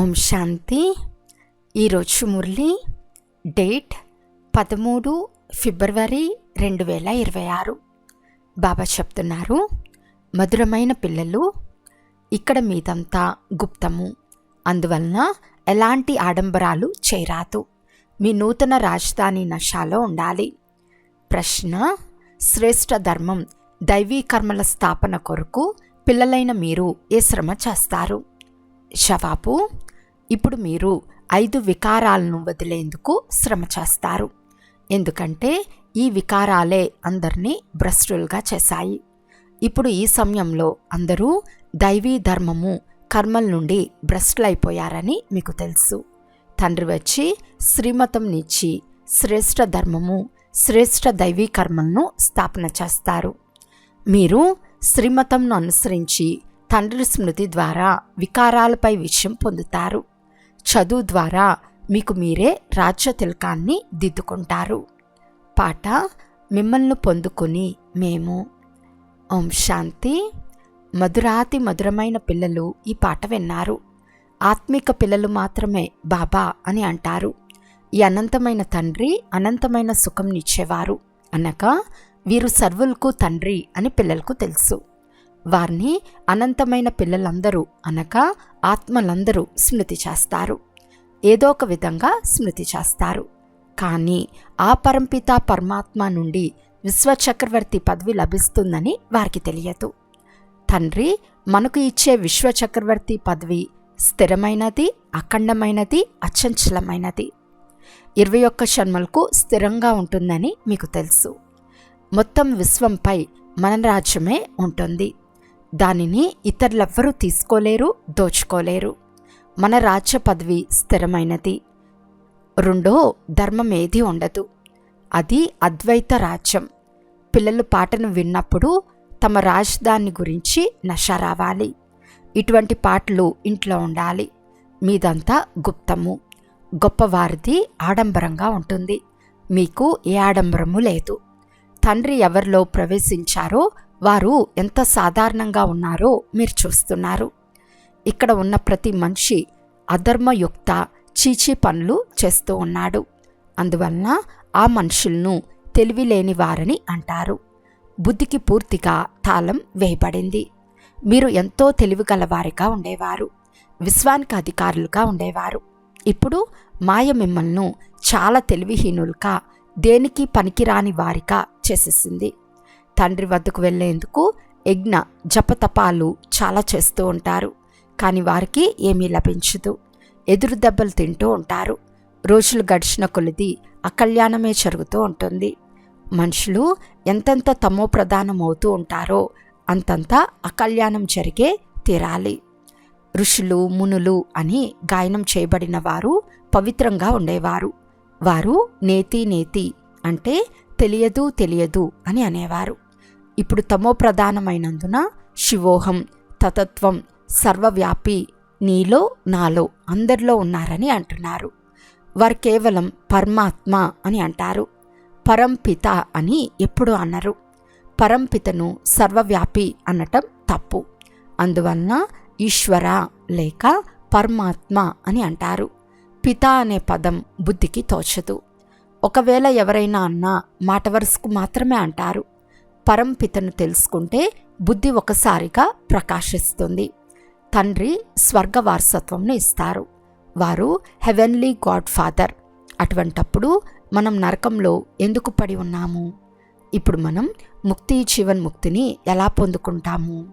ఓం శాంతి. ఈరోజు మురళి డేట్ పదమూడు ఫిబ్రవరి రెండు వేల ఇరవై ఆరు బాబా చెప్తున్నారు మధురమైన పిల్లలు ఇక్కడ మీదంతా గుప్తము. అందువలన ఎలాంటి ఆడంబరాలు చేరాదు మీ నూతన రాజధాని నషాలో ఉండాలి. ప్రశ్న శ్రేష్ఠ ధర్మం దైవీ కర్మల స్థాపన కొరకు పిల్లలైన మీరు ఏ శ్రమ చేస్తారు? జవాబు ఇప్పుడు మీరు ఐదు వికారాలను వదిలేందుకు శ్రమ చేస్తారు. ఎందుకంటే ఈ వికారాలే అందరినీ భ్రష్టులుగా చేశాయి. ఇప్పుడు ఈ సమయంలో అందరూ దైవీ ధర్మము కర్మల నుండి భ్రష్టులైపోయారని మీకు తెలుసు. తండ్రి వచ్చి శ్రీమతంనిచ్చి శ్రేష్ఠ ధర్మము శ్రేష్ఠ దైవీ కర్మలను స్థాపన చేస్తారు. మీరు శ్రీమతంను అనుసరించి తండ్రి స్మృతి ద్వారా వికారాలపై విషయం పొందుతారు. చదువు ద్వారా మీకు మీరే రాజ్య తిలకాన్ని దిద్దుకుంటారు. పాట మిమ్మల్ని పొందుకొని మేము. ఓం శాంతి. మధురాతి మధురమైన పిల్లలు ఈ పాట విన్నారు. ఆత్మిక పిల్లలు మాత్రమే బాబా అని అంటారు. ఈ అనంతమైన తండ్రి అనంతమైన సుఖంనిచ్చేవారు అనగా వీరు సర్వులకు తండ్రి అని పిల్లలకు తెలుసు. వారిని అనంతమైన పిల్లలందరూ అనగా ఆత్మలందరూ స్మృతి చేస్తారు. ఏదో ఒక విధంగా స్మృతి చేస్తారు. కానీ ఆ పరంపిత పరమాత్మ నుండి విశ్వచక్రవర్తి పదవి లభిస్తుందని వారికి తెలియదు. తండ్రి మనకు ఇచ్చే విశ్వచక్రవర్తి పదవి స్థిరమైనది అఖండమైనది అచంచలమైనది. ఇరవై ఒక్క జన్మలకు స్థిరంగా ఉంటుందని మీకు తెలుసు. మొత్తం విశ్వంపై మన రాజ్యమే ఉంటుంది. దానిని ఇతరులెవ్వరూ తీసుకోలేరు దోచుకోలేరు. మన రాజ్య పదవి స్థిరమైనది. రెండో ధర్మం ఏది ఉండదు. అది అద్వైత రాజ్యం. పిల్లలు పాటను విన్నప్పుడు తమ రాజధాని గురించి నష రావాలి. ఇటువంటి పాటలు ఇంట్లో ఉండాలి. మీదంతా గుప్తము. గొప్పవారిది ఆడంబరంగా ఉంటుంది. మీకు ఏ ఆడంబరము లేదు. తండ్రి ఎవరిలో ప్రవేశించారో వారు ఎంత సాధారణంగా ఉన్నారో మీరు చూస్తున్నారు. ఇక్కడ ఉన్న ప్రతి మనిషి అధర్మయుక్త చీచీ పనులు చేస్తూ ఉన్నాడు. అందువలన ఆ మనుషులను తెలివిలేని వారని అంటారు. బుద్ధికి పూర్తిగా తాళం వేయబడింది. మీరు ఎంతో తెలివిగలవారిగా ఉండేవారు. విశ్వానికి అధికారులుగా ఉండేవారు. ఇప్పుడు మాయ మిమ్మల్ని చాలా తెలివిహీనులుగా దేనికి పనికిరాని వారిగా చేసేసింది. తండ్రి వద్దకు వెళ్ళేందుకు యజ్ఞ జపతపాలు చాలా చేస్తూ ఉంటారు. కానీ వారికి ఏమీ లభించదు. ఎదురు దెబ్బలు తింటూ ఉంటారు. రోజులు గడిచిన కొలిది అకళ్యాణమే జరుగుతూ ఉంటుంది. మనుషులు ఎంతెంత తమో ప్రధానం అవుతూ ఉంటారో అంతంత అకళ్యాణం జరిగే తీరాలి. ఋషులు మునులు అని గాయనం చేయబడిన వారు పవిత్రంగా ఉండేవారు. వారు నేతి నేతి అంటే తెలియదు తెలియదు అని అనేవారు. ఇప్పుడు తమో ప్రధానమైనందున శివోహం తతత్వం సర్వవ్యాపి నీలో నాలో అందరిలో ఉన్నారని అంటున్నారు. వారు కేవలం పరమాత్మ అని అంటారు. పరంపిత అని ఎప్పుడు అన్నారు పరంపితను సర్వవ్యాపి అనటం తప్పు. అందువలన ఈశ్వర లేక పరమాత్మ అని అంటారు. పిత అనే పదం బుద్ధికి తోచదు. ఒకవేళ ఎవరైనా అన్నా మాట వరుసకు మాత్రమే అంటారు. పరంపితను తెలుసుకుంటే బుద్ధి ఒకసారిగా ప్రకాశిస్తుంది. తండ్రి స్వర్గ వారసత్వంను ఇస్తారు. వారు హెవెన్లీ గాడ్ ఫాదర్. అటువంటప్పుడు మనం నరకంలో ఎందుకు పడి ఉన్నాము? ఇప్పుడు మనం ముక్తి జీవన్ ముక్తిని ఎలా పొందుకుంటాము?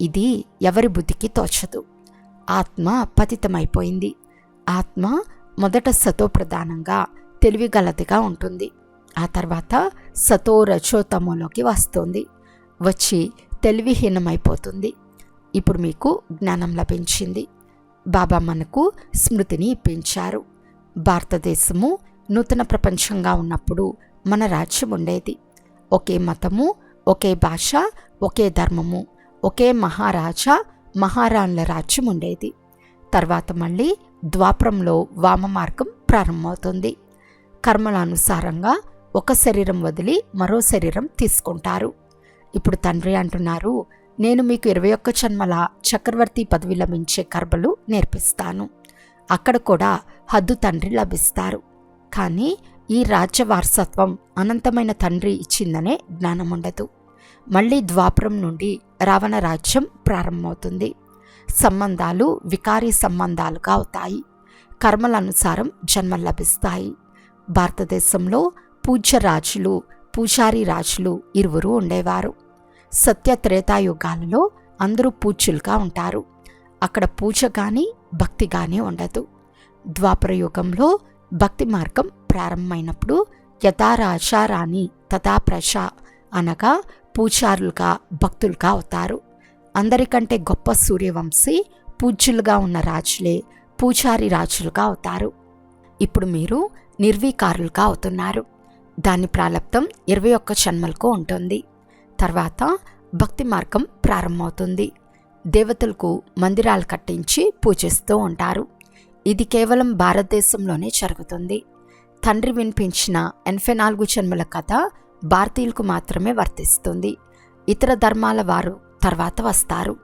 ఇది ఎవరి బుద్ధికి తోచదు. ఆత్మ పతితమైపోయింది. ఆత్మ మొదట సతో ప్రధానంగా తెలివిగలదిగా ఉంటుంది. ఆ తర్వాత సతో రచోతమంలోకి వస్తుంది. వచ్చి తెలివిహీనమైపోతుంది. ఇప్పుడు మీకు జ్ఞానం లభించింది. బాబా మనకు స్మృతిని ఇప్పించారు. భారతదేశము నూతన ప్రపంచంగా ఉన్నప్పుడు మన రాజ్యం ఉండేది. ఒకే మతము ఒకే భాష ఒకే ధర్మము ఒకే మహారాజా మహారాణుల రాజ్యం ఉండేది. తర్వాత మళ్ళీ ద్వాపరంలో వామ మార్గం ప్రారంభమవుతుంది. కర్మల అనుసారంగా ఒక శరీరం వదిలి మరో శరీరం తీసుకుంటారు. ఇప్పుడు తండ్రి అంటున్నారు నేను మీకు ఇరవై ఒక్క జన్మల చక్రవర్తి పదవి లభించే కర్మలు నేర్పిస్తాను. అక్కడ కూడా హద్దు తండ్రి లభిస్తారు. కానీ ఈ రాజ్య వారసత్వం అనంతమైన తండ్రి ఇచ్చిందనే జ్ఞానం ఉండదు మళ్ళీ ద్వాపరం నుండి రావణ రాజ్యం ప్రారంభమవుతుంది. సంబంధాలు వికారీ సంబంధాలుగా అవుతాయి. కర్మల అనుసారం జన్మలు లభిస్తాయి. భారతదేశంలో పూజ్య రాజులు పూజారి రాజులు ఇరువురు ఉండేవారు. సత్య త్రేతాయుగాలలో అందరూ పూజ్యులుగా ఉంటారు. అక్కడ పూజ కానీ భక్తి కానీ ఉండదు. ద్వాపర యుగంలో భక్తి మార్గం ప్రారంభమైనప్పుడు యథారాచారాణి తథా ప్రజ అనగా పూజారులుగా భక్తులుగా అవుతారు. అందరికంటే గొప్ప సూర్యవంశీ పూజ్యులుగా ఉన్న రాజులే పూజారి రాజులుగా అవుతారు. ఇప్పుడు మీరు నిర్వీకారులుగా అవుతున్నారు. దాని ప్రాలబ్ధం ఇరవై ఒక్క జన్మలకు ఉంటుంది. తర్వాత భక్తి మార్గం ప్రారంభమవుతుంది. దేవతలకు మందిరాలు కట్టించి పూజిస్తూ ఉంటారు. ఇది కేవలం భారతదేశంలోనే జరుగుతుంది. తండ్రి వినిపించిన ఎనభై నాలుగు జన్మల కథ భారతీయులకు మాత్రమే వర్తిస్తుంది. ఇతర ధర్మాల వారు తర్వాత వస్తారు.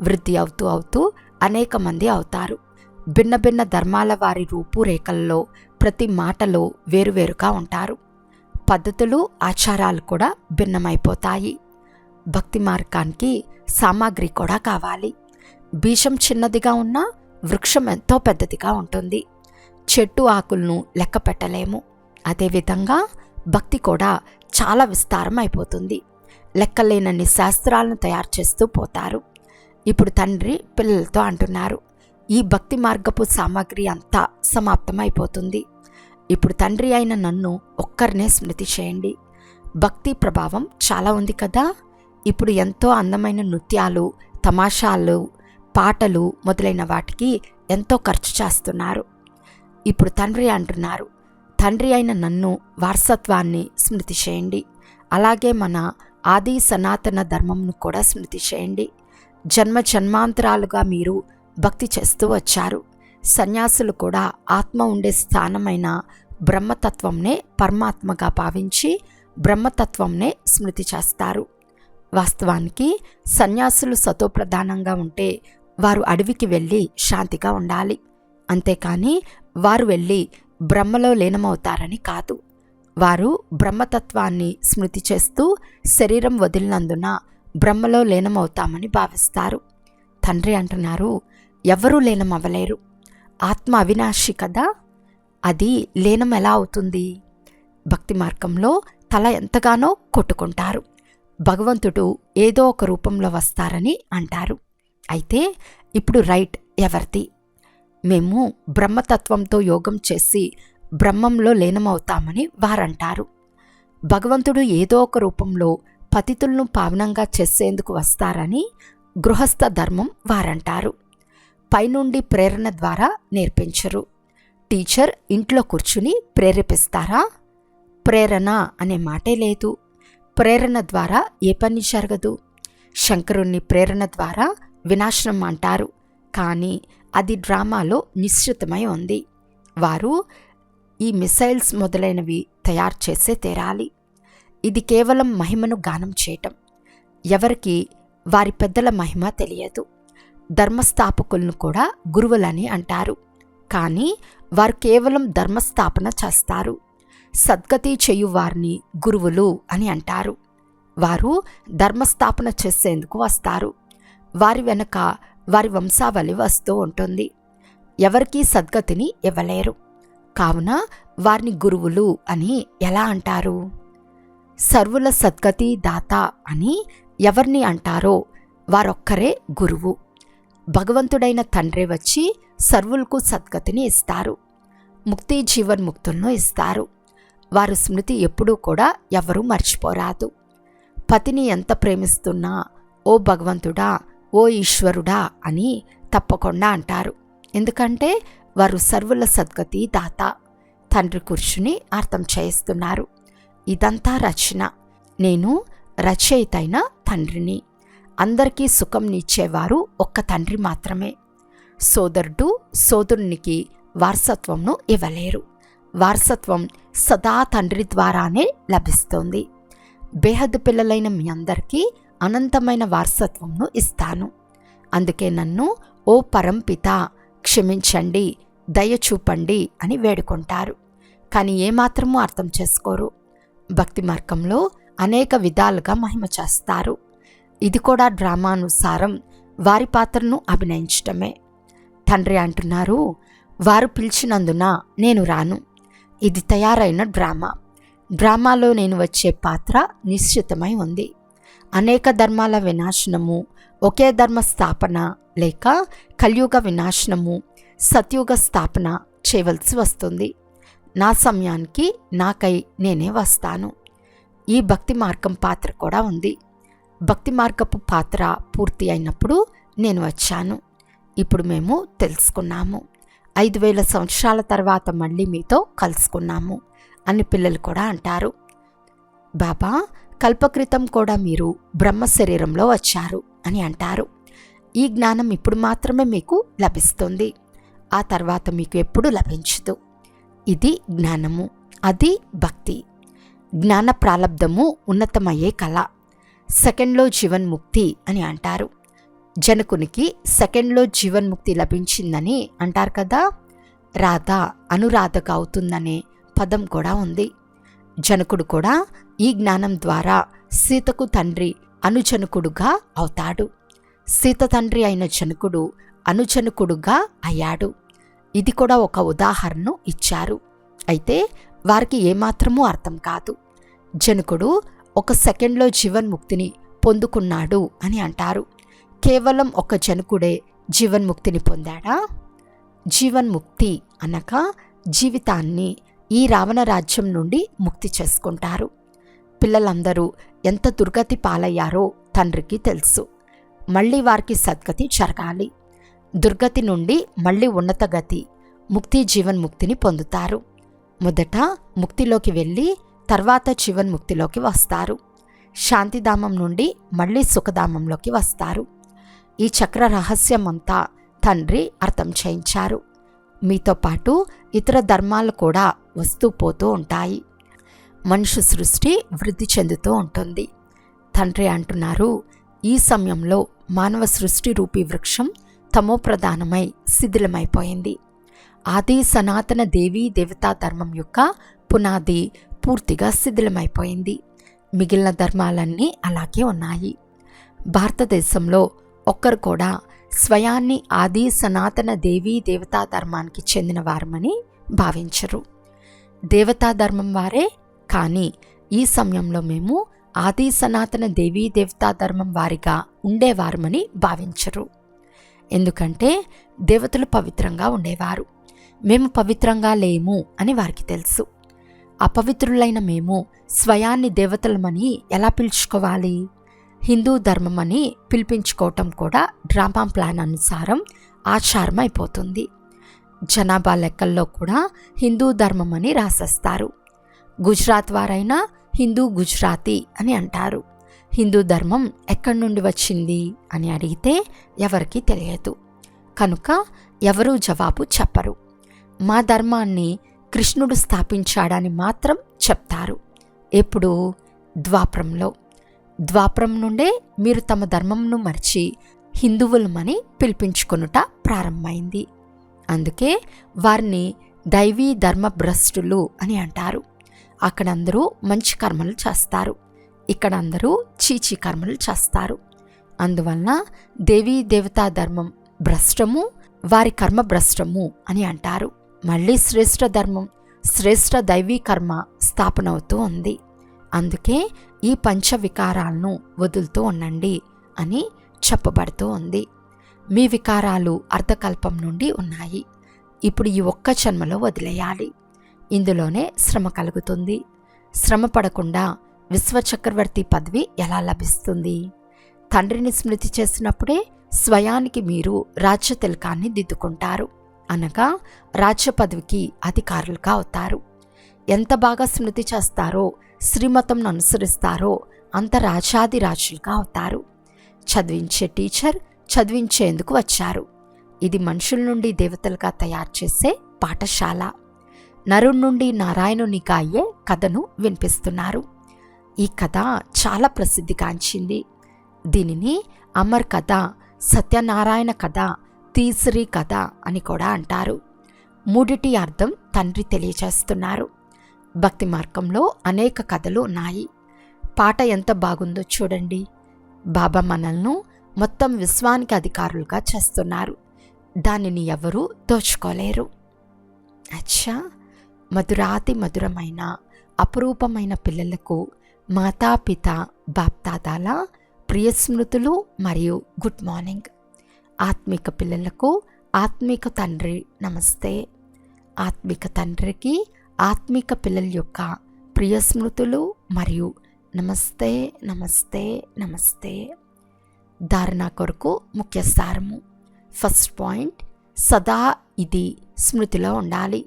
వృద్ధి అవుతూ అవుతూ అనేక మంది అవుతారు. భిన్న భిన్న ధర్మాల వారి రూపురేఖల్లో ప్రతి మాటలో వేరువేరుగా ఉంటారు. పద్ధతులు ఆచారాలు కూడా భిన్నమైపోతాయి. భక్తి మార్గానికి సామాగ్రి కూడా కావాలి. బీజం చిన్నదిగా ఉన్నా వృక్షం ఎంతో పెద్దదిగా ఉంటుంది. చెట్టు ఆకులను లెక్క పెట్టలేము. అదేవిధంగా భక్తి కూడా చాలా విస్తారం అయిపోతుంది లెక్కలేనన్ని శాస్త్రాలను తయారు చేస్తూ పోతారు. ఇప్పుడు తండ్రి పిల్లలతో అంటున్నారు. ఈ భక్తి మార్గపు సామాగ్రి అంతా సమాప్తమైపోతుంది. ఇప్పుడు తండ్రి అయిన నన్ను ఒక్కరినే స్మృతి చేయండి. భక్తి ప్రభావం చాలా ఉంది కదా? ఇప్పుడు ఎంతో అందమైన నృత్యాలు తమాషాలు పాటలు మొదలైన వాటికి ఎంతో ఖర్చు చేస్తున్నారు. ఇప్పుడు తండ్రి అంటున్నారు తండ్రి అయిన నన్ను వారసత్వాన్ని స్మృతి చేయండి. అలాగే మన ఆది సనాతన ధర్మంను కూడా స్మృతి చేయండి. జన్మ జన్మాంతరాలుగా మీరు భక్తి చేస్తూ వచ్చారు. సన్యాసులు కూడా ఆత్మ ఉండే స్థానమైన బ్రహ్మతత్వంనే పరమాత్మగా భావించి బ్రహ్మతత్వంనే స్మృతి చేస్తారు. వాస్తవానికి సన్యాసులు సతోప్రధానంగా ఉంటే వారు అడవికి వెళ్ళి శాంతిగా ఉండాలి. అంతేకాని వారు వెళ్ళి బ్రహ్మలో లీనమవుతారని కాదు. వారు బ్రహ్మతత్వాన్ని స్మృతి చేస్తూ శరీరం వదిలినందున బ్రహ్మలో లీనమవుతామని భావిస్తారు. తండ్రి అంటున్నారు ఎవరూ లీనమవ్వలేరు. ఆత్మ అవినాశి కదా అది లీనం ఎలా అవుతుంది? భక్తి మార్గంలో తల ఎంతగానో కొట్టుకుంటారు. భగవంతుడు ఏదో ఒక రూపంలో వస్తారని అంటారు. అయితే ఇప్పుడు రైట్ ఎవరిది? మేము బ్రహ్మతత్వంతో యోగం చేసి బ్రహ్మంలో లీనమవుతామని వారంటారు. భగవంతుడు ఏదో ఒక రూపంలో పతితులను పావనంగా చేసేందుకు వస్తారని గృహస్థ ధర్మం వారంటారు. పైనుండి ప్రేరణ ద్వారా నేర్పించరు. టీచర్ ఇంట్లో కూర్చుని ప్రేరేపిస్తారా? ప్రేరణ అనే మాటే లేదు. ప్రేరణ ద్వారా ఏ పని జరగదు. శంకరుణ్ణి ప్రేరణ ద్వారా వినాశనం అంటారు. కానీ అది డ్రామాలో నిశ్చితమై ఉంది. వారు ఈ మిసైల్స్ మొదలైనవి తయారు చేసే తేరాలి. ఇది కేవలం మహిమను గానం చేయటం. ఎవరికి వారి పెద్దల మహిమ తెలియదు. ధర్మస్థాపకులను కూడా గురువులని అంటారు. కానీ వారు కేవలం ధర్మస్థాపన చేస్తారు. సద్గతి చేయు వారిని గురువులు అని అంటారు. వారు ధర్మస్థాపన చేసేందుకు వస్తారు. వారి వెనుక వారి వంశావళి వస్తూ ఉంటుంది. ఎవరికీ సద్గతిని ఇవ్వలేరు. కావున వారిని గురువులు అని ఎలా అంటారు? సర్వుల సద్గతి దాత అని ఎవరిని అంటారో వారొక్కరే గురువు. భగవంతుడైన తండ్రి వచ్చి సర్వులకు సద్గతిని ఇస్తారు. ముక్తి జీవన్ముక్తులను ఇస్తారు. వారు స్మృతి ఎప్పుడూ కూడా ఎవరూ మర్చిపోరాదు. పతిని ఎంత ప్రేమిస్తున్నా ఓ భగవంతుడా ఓ ఈశ్వరుడా అని తప్పకుండా అంటారు. ఎందుకంటే వారు సర్వుల సద్గతి దాత తండ్రి కూర్చుని అర్థం చేయిస్తున్నారు. ఇదంతా రచన. నేను రచయితైన తండ్రిని. అందరికీ సుఖంనిచ్చేవారు ఒక్క తండ్రి మాత్రమే. సోదరుడు సోదరునికి వారసత్వంను ఇవ్వలేరు. వారసత్వం సదా తండ్రి ద్వారానే లభిస్తుంది. బేహద్దు పిల్లలైన మీ అందరికీ అనంతమైన వారసత్వంను ఇస్తాను. అందుకే నన్ను ఓ పరంపిత క్షమించండి దయ చూపండి అని వేడుకుంటారు. కానీ ఏమాత్రమూ అర్థం చేసుకోరు. భక్తి మార్గంలో అనేక విధాలుగా మహిమ చేస్తారు. ఇది కూడా డ్రామానుసారం వారి పాత్రను అభినయించటమే. తండ్రి అంటున్నారు వారు పిలిచినందున నేను రాను. ఇది తయారైన డ్రామా. డ్రామాలో నేను వచ్చే పాత్ర నిశ్చితమై ఉంది. అనేక ధర్మాల వినాశనము ఒకే ధర్మ స్థాపన లేక కలియుగ వినాశనము సత్యుగ స్థాపన చేయవలసి వస్తుంది. నా సమయానికి నాకై నేనే వస్తాను. ఈ భక్తి మార్గం పాత్ర కూడా ఉంది. భక్తి మార్గపు పాత్ర పూర్తి అయినప్పుడు నేను వచ్చాను. ఇప్పుడు మేము తెలుసుకున్నాము. ఐదు వేల సంవత్సరాల తర్వాత మళ్ళీ మీతో కలుసుకున్నాము అని పిల్లలు కూడా అంటారు. బాబా కల్పకృతం కూడా మీరు బ్రహ్మ శరీరంలో వచ్చారు అని అంటారు. ఈ జ్ఞానం ఇప్పుడు మాత్రమే మీకు లభిస్తుంది. ఆ తర్వాత మీకు ఎప్పుడు లభించదు. ఇది జ్ఞానము అది భక్తి. జ్ఞాన ప్రాలబ్ధము ఉన్నతమయ్యే కళ. సెకండ్లో జీవన్ముక్తి అని అంటారు. జనకునికి సెకండ్లో జీవన్ముక్తి లభించిందని అంటారు కదా. రాధ అనురాధగా అవుతుందనే పదం కూడా ఉంది. జనకుడు కూడా ఈ జ్ఞానం ద్వారా సీతకు తండ్రి అనుజనకుడుగా అవుతాడు. సీత తండ్రి అయిన జనకుడు అనుజనకుడుగా అయ్యాడు. ఇది కూడా ఒక ఉదాహరణ ఇచ్చారు. అయితే వారికి ఏమాత్రమూ అర్థం కాదు. జనకుడు ఒక సెకండ్లో జీవన్ముక్తిని పొందుకున్నాడు అని అంటారు. కేవలం ఒక జనకుడే జీవన్ముక్తిని పొందాడా? జీవన్ముక్తి అనగా జీవితాన్ని ఈ రావణ రాజ్యం నుండి ముక్తి చేసుకుంటారు. పిల్లలందరూ ఎంత దుర్గతి పాలయ్యారో తండ్రికి తెలుసు. మళ్ళీ వారికి సద్గతి జరగాలి. దుర్గతి నుండి మళ్ళీ ఉన్నత గతి ముక్తి జీవన్ముక్తిని పొందుతారు. మొదట ముక్తిలోకి వెళ్ళి తర్వాత జీవన్ముక్తిలోకి వస్తారు. శాంతిధామం నుండి మళ్ళీ సుఖధామంలోకి వస్తారు. ఈ చక్ర రహస్యమంతా తండ్రి అర్థం చేయించారు. మీతో పాటు ఇతర ధర్మాలు కూడా వస్తూ పోతూ ఉంటాయి. మనుషు సృష్టి వృద్ధి చెందుతూ ఉంటుంది. తండ్రి అంటున్నారు ఈ సమయంలో మానవ సృష్టి రూపీ వృక్షం తమోప్రధానమై శిథిలమైపోయింది. ఆది సనాతన దేవీ దేవతా ధర్మం యొక్క పునాది పూర్తిగా శిథిలమైపోయింది. మిగిలిన ధర్మాలన్నీ అలాగే ఉన్నాయి. భారతదేశంలో ఒక్కరు కూడా స్వయాన్ని ఆది సనాతన దేవీ దేవతా ధర్మానికి చెందిన వారమని భావించరు. దేవతా ధర్మం వారే కానీ ఈ సమయంలో మేము ఆది సనాతన దేవీ దేవతా ధర్మం వారిగా ఉండేవారమని భావించరు. ఎందుకంటే దేవతలు పవిత్రంగా ఉండేవారు. మేము పవిత్రంగా లేము అని వారికి తెలుసు. అపవిత్రులైన మేము స్వయాన్ని దేవతలమని ఎలా పిలుచుకోవాలి? హిందూ ధర్మం అని పిలిపించుకోవటం కూడా డ్రామా ప్లాన్ అనుసారం ఆచారం అయిపోతుంది జనాభా లెక్కల్లో కూడా హిందూ ధర్మం అని రాసేస్తారు. గుజరాత్ వారైనా హిందూ గుజరాతీ అని అంటారు. హిందూ ధర్మం ఎక్కడి నుండి వచ్చింది అని అడిగితే ఎవరికీ తెలియదు. కనుక ఎవరూ జవాబు చెప్పరు. మా ధర్మాన్ని కృష్ణుడు స్థాపించాడని మాత్రం చెప్తారు. ఎప్పుడు ద్వాపరంలో. ద్వాపరం నుండే మీరు తమ ధర్మంను మరిచి హిందువులమని పిలిపించుకొనుట ప్రారంభమైంది. అందుకే వారిని దైవీ ధర్మభ్రష్టులు అని అంటారు. అక్కడ అందరూ మంచి కర్మలు చేస్తారు. ఇక్కడ అందరూ చీచి కర్మలు చేస్తారు. అందువలన దేవీ దేవతా ధర్మం భ్రష్టము వారి కర్మ భ్రష్టము అని అంటారు. మళ్ళీ శ్రేష్ఠ ధర్మం శ్రేష్ఠ దైవీ కర్మ స్థాపనవుతూ ఉంది. అందుకే ఈ పంచ వికారాలను వదులుతూ ఉండండి అని చెప్పబడుతూ ఉంది. మీ వికారాలు అర్ధకల్పం నుండి ఉన్నాయి. ఇప్పుడు ఈ ఒక్క జన్మలో వదిలేయాలి. ఇందులోనే శ్రమ కలుగుతుంది. శ్రమ పడకుండా విశ్వచక్రవర్తి పదవి ఎలా లభిస్తుంది? తండ్రిని స్మృతి చేసినప్పుడే స్వయానికి మీరు రాజ్య తిలకాన్ని దిద్దుకుంటారు. అనగా రాజ్య పదవికి అధికారులుగా అవుతారు. ఎంత బాగా స్మృతి చేస్తారో శ్రీమతంను అనుసరిస్తారో అంత రాజాది రాజులుగా అవుతారు. చదివించే టీచర్ చదివించేందుకు వచ్చారు. ఇది మనుషుల నుండి దేవతలుగా తయారు చేసే పాఠశాల. నరుణ్ నుండి నారాయణునిగా అయ్యే కథను వినిపిస్తున్నారు. ఈ కథ చాలా ప్రసిద్ధిగాంచింది. దీనిని అమర్ కథ సత్యనారాయణ కథ తీసిరి కథ అని కూడా అంటారు. మూడిటి అర్థం తండ్రి తెలియచేస్తున్నారు భక్తి మార్గంలో అనేక కథలు ఉన్నాయి. పాట ఎంత బాగుందో చూడండి. బాబా మనల్ను మొత్తం విశ్వానికి అధికారులుగా చేస్తున్నారు. దానిని ఎవరూ దోచుకోలేరు. అచ్చా! మధురాతి మధురమైన అపురూపమైన పిల్లలకు మాతాపిత బాప్దాదాల ప్రియ స్మృతులు మరియు గుడ్ మార్నింగ్. ఆత్మిక పిల్లలకు ఆత్మిక తండ్రి నమస్తే. ఆత్మిక తండ్రికి ఆత్మిక పిల్లల యొక్క ప్రియ స్మృతులు మరియు నమస్తే నమస్తే నమస్తే. ధారణ కొరకు ముఖ్య సారము. ఫస్ట్ పాయింట్ సదా ఇది స్మృతిలో ఉండాలి.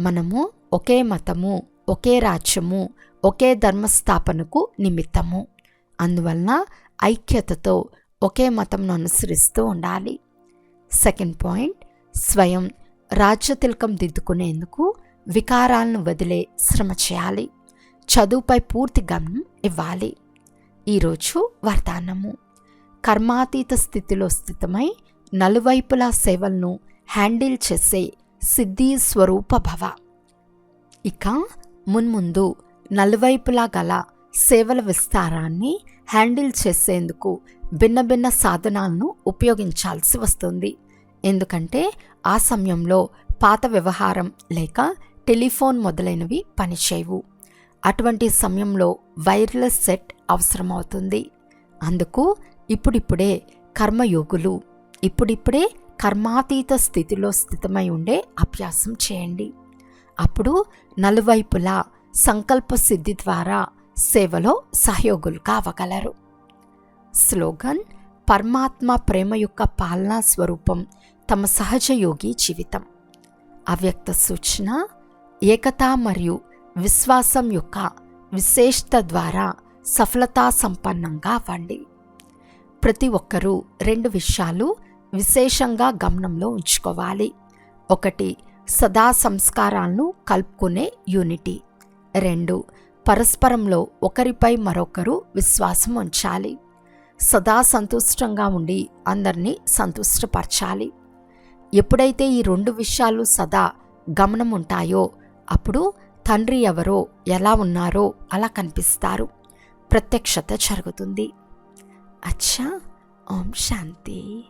మనము ఒకే మతము ఒకే రాజ్యము ఒకే ధర్మస్థాపనకు నిమిత్తము. అందువలన ఐక్యతతో ఒకే మతంను అనుసరిస్తూ ఉండాలి. సెకండ్ పాయింట్ స్వయం రాజ్యతిలకం దిద్దుకునేందుకు వికారాలను వదిలే శ్రమ చేయాలి. చదువుపై పూర్తి గమనం ఇవ్వాలి. ఈరోజు వరదానము కర్మాతీత స్థితిలో స్థితమై నలువైపులా సేవలను హ్యాండిల్ చేసే సిద్ధి స్వరూప భవ. ఇక మున్ముందు నలువైపులా గల సేవల విస్తారాన్ని హ్యాండిల్ చేసేందుకు భిన్న భిన్న సాధనాలను ఉపయోగించాల్సి వస్తుంది. ఎందుకంటే ఆ సమయంలో పాత వ్యవహారం లేక టెలిఫోన్ మొదలైనవి పనిచేయవు. అటువంటి సమయంలో వైర్లెస్ సెట్ అవసరమవుతుంది. అందుకు ఇప్పుడిప్పుడే కర్మయోగులు ఇప్పుడిప్పుడే కర్మాతీత స్థితిలో స్థితమై ఉండే అభ్యాసం చేయండి. అప్పుడు నలువైపులా సంకల్ప సిద్ధి ద్వారా సేవలో సహయోగులు కావగలరు. స్లోగన్ పరమాత్మ ప్రేమ యొక్క పాలనా స్వరూపం తమ సహజ యోగి జీవితం. అవ్యక్త సూచన ఏకత మరియు విశ్వాసం యొక్క విశేషత ద్వారా సఫలతా సంపన్నంగా అవ్వండి. ప్రతి ఒక్కరూ రెండు విషయాలు విశేషంగా గమనంలో ఉంచుకోవాలి. ఒకటి సదా సంస్కారాలను కలుపుకునే యూనిటీ. రెండు పరస్పరంలో ఒకరిపై మరొకరు విశ్వాసం ఉంచాలి. సదా సంతుష్టంగా ఉండి అందరినీ సంతుష్టపరచాలి. ఎప్పుడైతే ఈ రెండు విషయాలు సదా గమనం ఉంటాయో అప్పుడు తండ్రి ఎవరో ఎలా ఉన్నారో అలా కనిపిస్తారు. ప్రత్యక్షత జరుగుతుంది. అచ్చా! ఓం శాంతి.